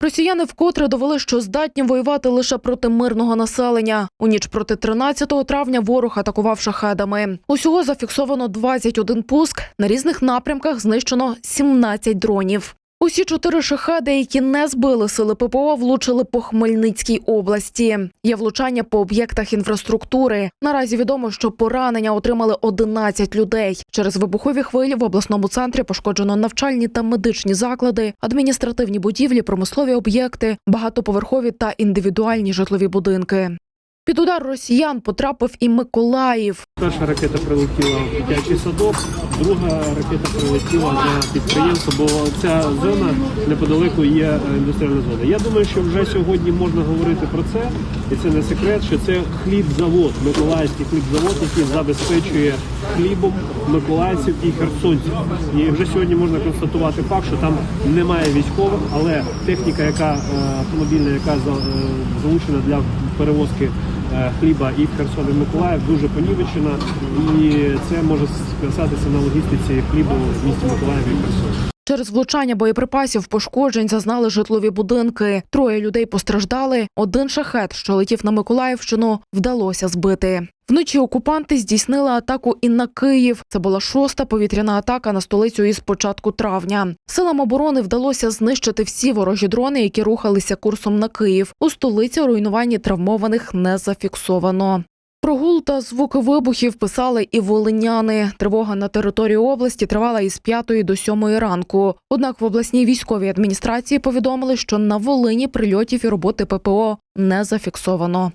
Росіяни вкотре довели, що здатні воювати лише проти мирного населення. У ніч проти 13 травня ворог атакував шахедами. Усього зафіксовано 21 пуск. На різних напрямках знищено 17 дронів. Усі чотири шахеди, які не збили сили ППО, влучили по Хмельницькій області. Є влучання по об'єктах інфраструктури. Наразі відомо, що поранення отримали 11 людей. Через вибухові хвилі в обласному центрі пошкоджено навчальні та медичні заклади, адміністративні будівлі, промислові об'єкти, багатоповерхові та індивідуальні житлові будинки. Під удар росіян потрапив і Миколаїв. Перша ракета прилетіла в дитячий садок, друга ракета прилетіла на підприємство, бо ця зона неподалеку є е, індустріальна зона. Я думаю, що вже сьогодні можна говорити про це, і це не секрет, що це хлібзавод, миколаївський хлібзавод, який забезпечує хлібом миколаївців і херсонців. І вже сьогодні можна констатувати факт, що там немає військових, але техніка, яка е, автомобільна, яка е, залучена для перевозки хліба і в Херсон, і в Миколаїв дуже понівечена, і це може сказатися на логістиці хлібу в місті Миколаїв і Херсон. Через влучання боєприпасів пошкоджень зазнали житлові будинки. Троє людей постраждали. Один шахет, що летів на Миколаївщину, вдалося збити. Вночі окупанти здійснили атаку і на Київ. Це була шоста повітряна атака на столицю із початку травня. Силам оборони вдалося знищити всі ворожі дрони, які рухалися курсом на Київ. У столиці руйнувань травмованих не зафіксовано. Прогул та звуки вибухів писали і волиняни. Тривога на території області тривала із 5 до 7 ранку. Однак в обласній військовій адміністрації повідомили, що на Волині прильотів і роботи ППО не зафіксовано.